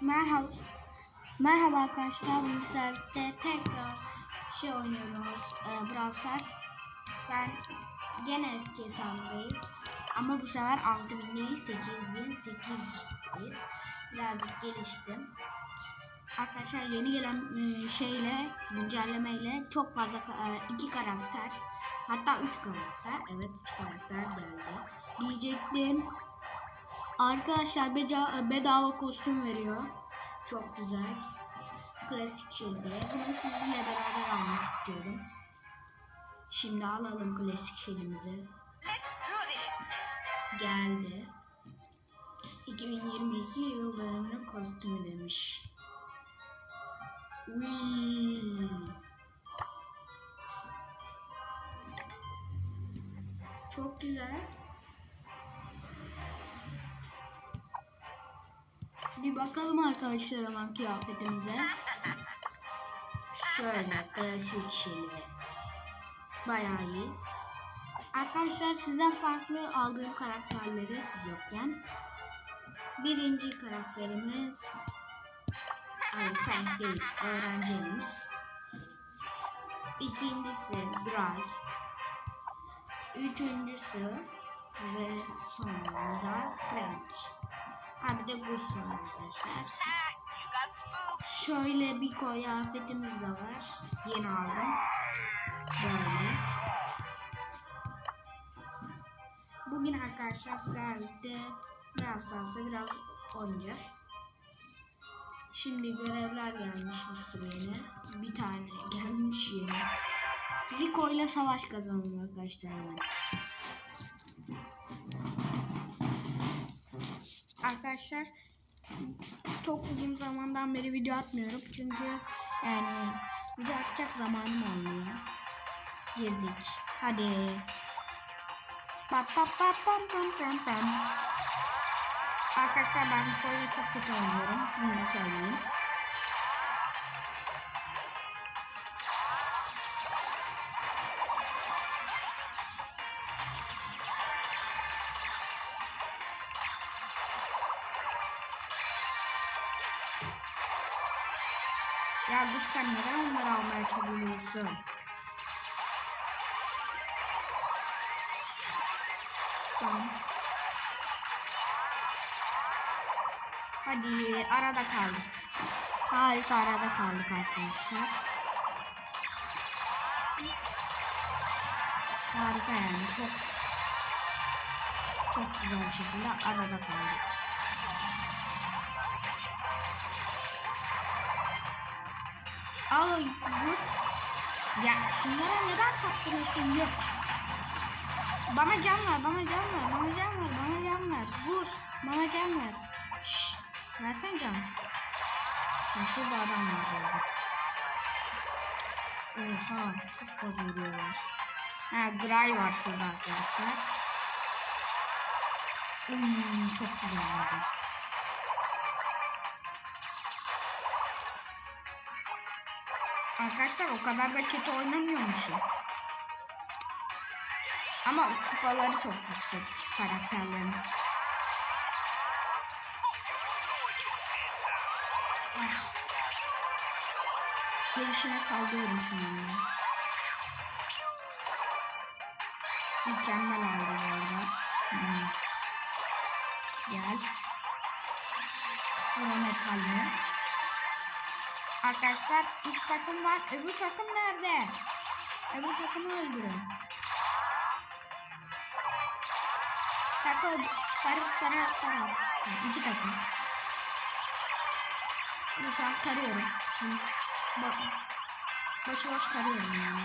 Merhaba. Merhaba arkadaşlar. Bu saatte tekrar şey oynuyoruz. E, Brawl Stars. Ben gene eski hesabındayız. Ama bu sefer 6000 değil 8800'deyiz. Birazcık geliştim. Arkadaşlar yeni gelen e, şeyle güncellemeyle çok fazla e, iki karakter hatta üç karakter evet üç karakter geldi diyecektim arkadaşlar bedava kostüm veriyor. Çok güzel. Klasik şeyde bunu sizinle beraber almak istiyorum. Şimdi alalım klasik şeyimizi. Geldi. 2022 yıl dönümü kostümü demiş. Wii. Çok güzel. Bir bakalım arkadaşlar hemen kıyafetimize. Şöyle klasik şeyle. Bayağı iyi. Arkadaşlar sizden farklı aldığım karakterleri siz yokken. Birinci karakterimiz Ay Frank değil, öğrencimiz. İkincisi Dry. Üçüncüsü ve sonunda Frank. Ha bir de Gus var arkadaşlar. Şöyle bir kıyafetimiz de var. Yeni aldım. Böyle. Bugün arkadaşlar sizlerle Brawl Stars'a biraz oynayacağız. Şimdi görevler gelmiş bir sürü yine. Bir tane gelmiş yine. Rico ile savaş kazanalım arkadaşlar. Arkadaşlar çok uzun zamandan beri video atmıyorum çünkü yani video atacak zamanım olmuyor. Girdik. Hadi. Pap pap pam pam pam pam. Arkadaşlar ben bu çok kötü oynuyorum. Bunu söyleyeyim. Ya dur sen neden onları almaya çalışıyorsun? Tamam. Hadi arada kaldık. Harika arada kaldık arkadaşlar. Harika yani çok çok güzel bir şekilde arada kaldık. Al bu. Ya şunlara neden saptırıyorsun yok. Bana can ver, bana can ver, bana can ver, bana can ver. Vur, bana can ver. Şşş, versen can. Ya şurada adam var orada. Oha, çok fazla vuruyorlar. Ha, Gray var şurada arkadaşlar. Hmm, çok güzel oldu. Arkadaşlar o kadar da kötü oynamıyormuşum. Ama kupaları çok yüksek karakterlerin. Ah. Gelişine sallıyorum şimdi. Mükemmel oldu bu arada. Hmm. Gel. Bu metalli. Arkadaşlar üç takım var. Öbür takım nerede? Öbür takımı öldürün. Takım. Sarı sarı sarı. Ha, İki takım. Şimdi şu an tarıyorum. Şimdi bak. Boş tarıyorum yani.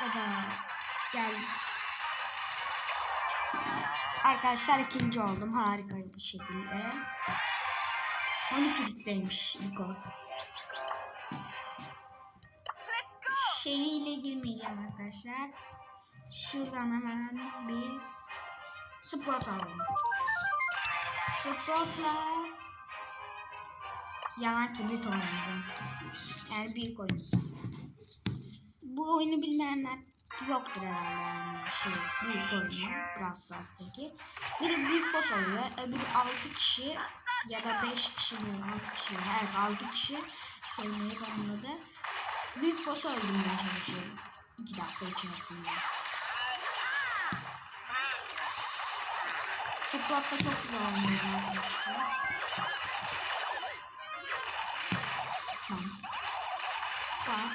Da geldik. Arkadaşlar ikinci oldum. Harika bir şekilde. 12 litreymiş Niko. Let's go. Şeyiyle girmeyeceğim arkadaşlar. Şuradan hemen biz Sprout alalım. Sprout'la yanan kibrit oynayacağım. Yani büyük oyun. Bu oyunu bilmeyenler yoktur herhalde yani şey büyük oyunu Brawl Stars'taki. Biri büyük boss oluyor. Öbürü 6 kişi ya da 5 kişi mi? 6 kişi mi? Evet 6 kişi. Şey neydi onun adı? Büyük boss'u öldürmeye çalışıyorum. 2 dakika içerisinde. Suprat'ta çok güzel oynuyor arkadaşlar. Tamam. Pat.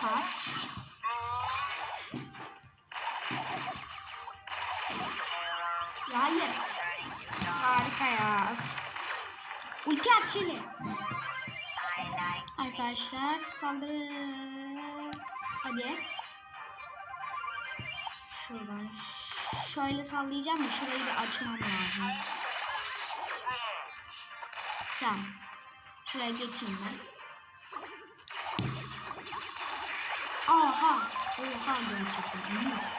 Pat. Hayır. Harika ya. Ulti at Şili. Arkadaşlar saldırı. Hadi. Şuradan. Şöyle sallayacağım ya şurayı bir açmam lazım. Tamam. Şuraya geçeyim ben. Aha. Oha gerçekten. Yuh.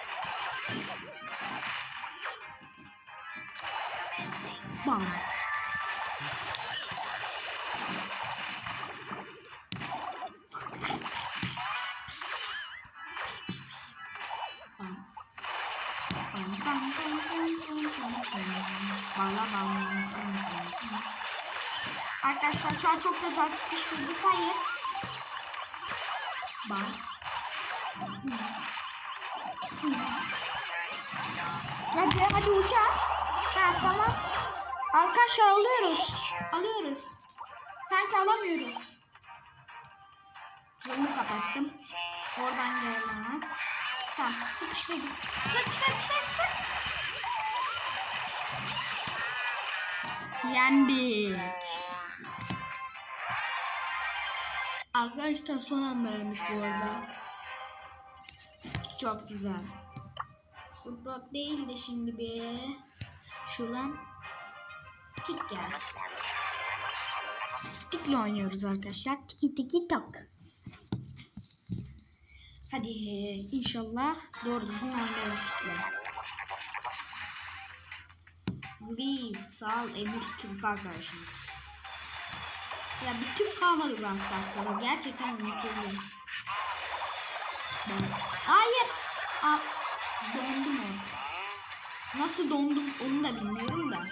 Bam. Arkadaşlar şu an çok güzel sıkıştırdık. Hayır. Bam. Hadi hadi at. Ha tamam. Arkadaşlar alıyoruz. Alıyoruz. Sanki alamıyoruz. Yolunu kapattım. Oradan gelemez. Tamam sıkıştırdım. Sık sık sık sık. Yendik. Arkadaşlar son yendik bu arada. Çok güzel. Sprout değil de şimdi bir şuradan tik gelsin. Tikle oynuyoruz arkadaşlar. Tiki tiki tak. Hadi inşallah doğru düzgün oynarız tikle. Sağ ol Emir Türk arkadaşımız. Ya Türk kalmadı ben startlara. Gerçekten unutuldum. Hayır. Aa, dondum o. Nasıl dondum onu da bilmiyorum da.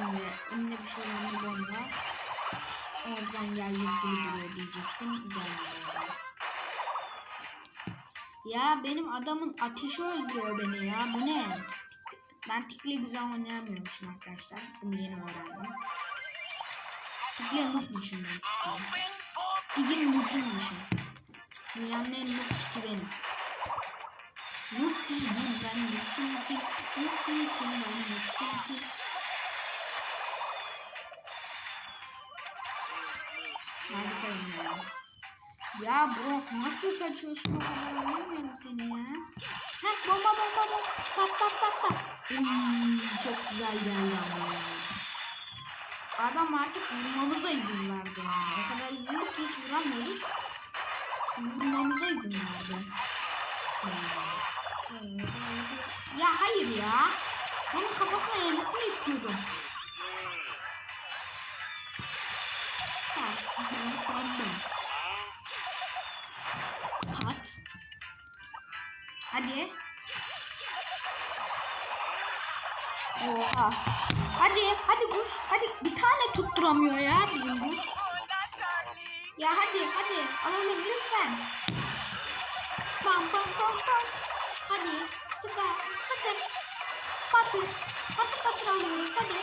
Şimdi önüne bir şey var bomba. Oradan geldi gibi duruyor diyecektim. Gelmedi. Ya benim adamın ateşi öldürüyor beni ya. Bu ne? Ben tikle güzel oynayamıyormuşum arkadaşlar. Bunu yeni öğrendim. Tikle unutmuşum ben tikleyi. Tigin unutmuşum. Dünyanın en mutlu tiki benim. Mutlu ben mutlu değilim. Mutlu değilim ben mutlu değilim. Ya bro nasıl kaçıyorsun o kadar anlamıyorum seni ya. Heh bomba bomba bomba. Pat pat pat pat. Uy, çok güzel geldi ama ya. Adam artık vurmamıza izin verdi yani. O kadar vurduk ki hiç vuramıyorduk. Vurmamıza izin verdi. Ya hayır ya. Onun kafasına yemesini istiyordum. Hadi. Oha. Hadi, hadi Gus. Hadi bir tane tutturamıyor ya bizim Gus. Ya hadi, hadi. Alalım lütfen. Bam bam bam bam. Hadi. Sıkı, sıkı. Patır. Patır patır alıyoruz. Hadi.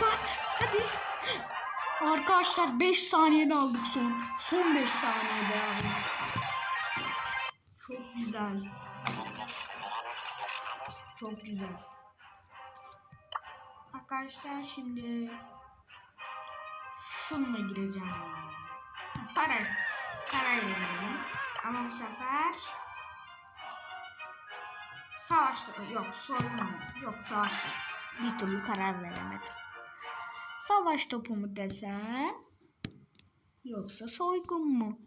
Pat. Hadi. Arkadaşlar 5 saniyede aldık son. Son 5 saniyede aldık. Çok güzel. Çok güzel. Arkadaşlar şimdi şununla gireceğim. Para. Para verelim. Ama bu sefer savaşta yok soygun yok savaşta bir türlü karar veremedim. Savaş topu mu desem? Yoksa soygun mu?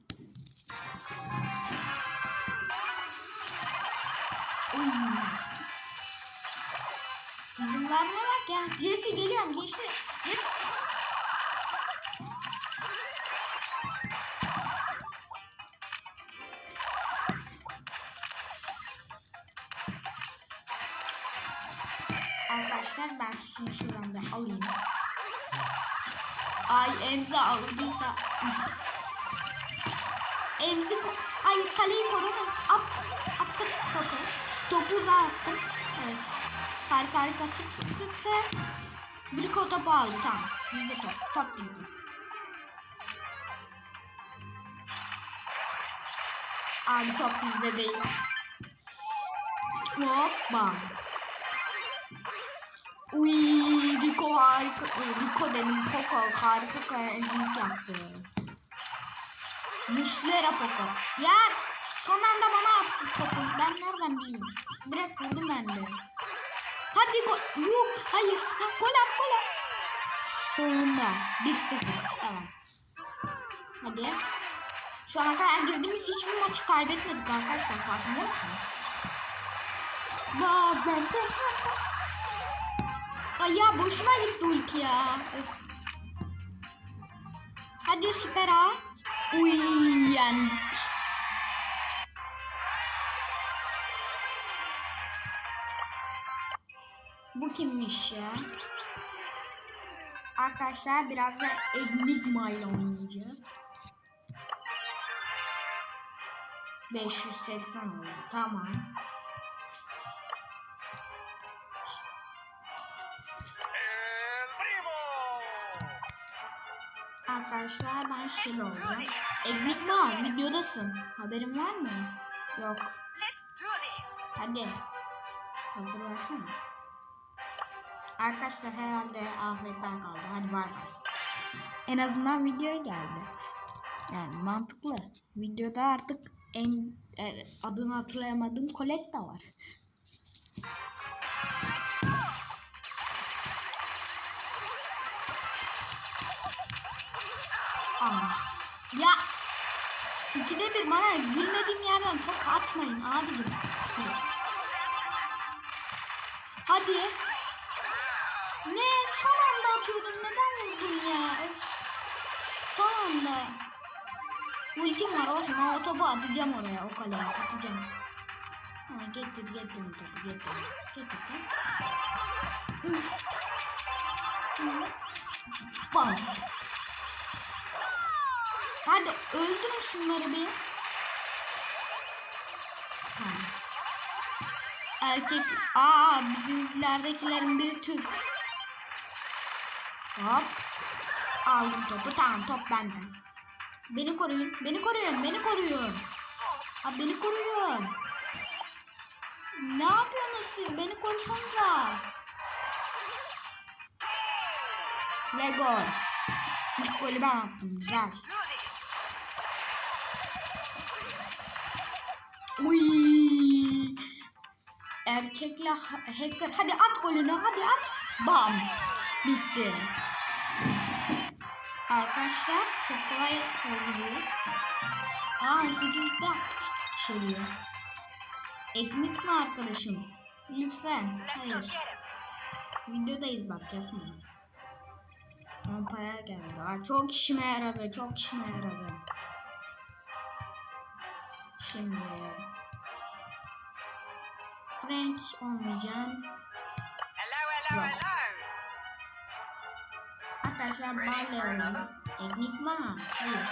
İzin verme bak ya. Birisi geliyorum gençler. Gel. Arkadaşlar ben şunu şuradan da alayım. Ay Emza aldıysa. Emzi Ay kaleyi korudum. At. Attık topu. Topu uzağa attım. Evet. Harika harika sık sık sık sık. Briko topu aldı tamam. Bizde top. Top bizde. Abi top bizde değil. Hoppa. Uy, Rico harika. Rico dedim Poco harika kalecilik yaptı. Muslera Poco. Yer. Son anda bana attı topu. Ben nereden bileyim? Direkt vurdum ben de. Hadi gol. Yok. Hayır. Ha, gol at gol at. Sonunda. 1-0. Tamam. Hadi. Şu ana kadar girdiğimiz hiçbir maçı kaybetmedik arkadaşlar. Farkında mısınız? Ben de. Ay ya boşuna gitti ulti ya. Hadi süper ha. Uy. Bu kimmiş ya? Arkadaşlar biraz Enigma ile oynayacağız. 580 oldu. Tamam. Arkadaşlar ben şey olacağım. Enigma videodasın. Haberin var mı? Yok. Hadi. Hatırlarsana. Arkadaşlar herhalde afiyetler kaldı. Hadi bay bay. En azından videoya geldi. Yani mantıklı. Videoda artık en e, adını hatırlayamadığım Colette de var. Aa. Ya ikide bir bana bilmediğim yerden top atmayın abicim. Hadi. Ne? Son anda atıyordum. Neden vurdun ya? Son anda. Ultim var olsun. O topu atacağım oraya. O kaleye atacağım. Ha, getir getir topu getir. Getirsen. Hı. Hı. Bam. Hadi öldürün şunları bir. Ha. Erkek. Aa bizimkilerdekilerin biri Türk. Hop. Aldım topu. Tamam top benden. Beni koruyun. Beni koruyun. Beni koruyun. Ha beni koruyun. Ne yapıyorsunuz? Beni korusanıza. Ve gol. İlk golü ben attım. Güzel. Uy. Erkekle ha- hacker. Hadi at golünü. Hadi at. Bam. Bitti. Arkadaşlar çok kolay oluyor. Aa 18'de içeriyor. Ekmek mi arkadaşım? Lütfen. Hayır. Videodayız bak yapma. Ama para geldi. Aa, çok işime yaradı. Çok işime yaradı. Şimdi Frank olmayacağım. Hello, hello, hello. Arkadaşlar Barley olalım. Enigma. Hayır.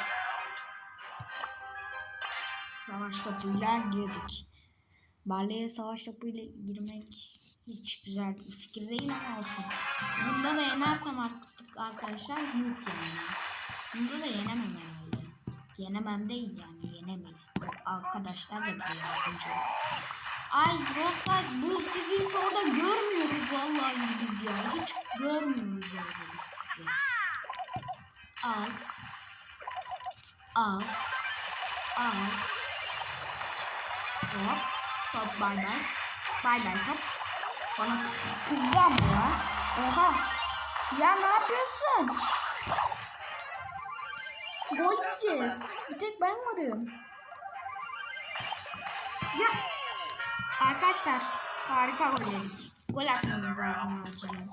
Savaş topuyla girdik. Barley'e savaş topuyla girmek hiç güzel bir fikir değil ama olsun. Bunda da yenersem artık arkadaşlar yok yani. Bunda da yenemem herhalde. Yenemem değil yani yenemeyiz. Arkadaşlar da bize yardımcı olur. Ay Rostar bu sizi hiç orada görmüyoruz vallahi biz ya. Hiç görmüyoruz orada biz sizi. Al. Al. Al. Hop. Top bay bay. Bay bay top. Bana kızlar mı ya? Oha. Ya ne yapıyorsun? Gol yiyeceğiz. Bir tek ben varım. Ya. Arkadaşlar harika gol yedik. Gol atmamız lazım acilen.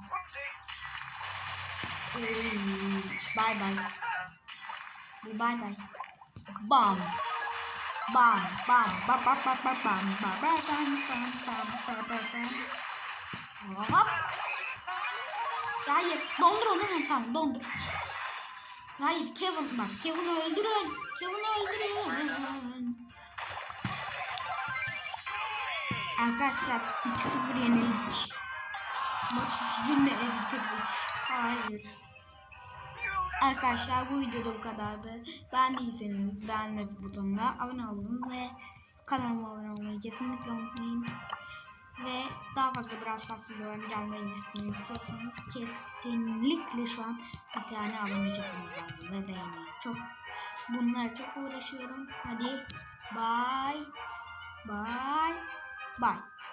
Oy, Bay bay. Bay bay. Bam. Bam bam bam bam bam bam bam bam bam bam bam bam bam bam. Hop. Hayır. Dondur onu. Tamam dondur. Hayır Kevin bak Kevin'i öldürün. Kevin'i öldürün. Arkadaşlar 2-0 yenildik. Maçı yine bitirdik. Hayır. Arkadaşlar bu videoda bu kadardı. Beğendiyseniz beğenme butonuna abone olun ve kanalıma abone olmayı kesinlikle unutmayın. Ve daha fazla Brawl Stars videolarını gelmesini istiyorsanız kesinlikle şu an bir tane abone lazım ve beğeni. Çok bunlar çok uğraşıyorum. Hadi bye bye bye.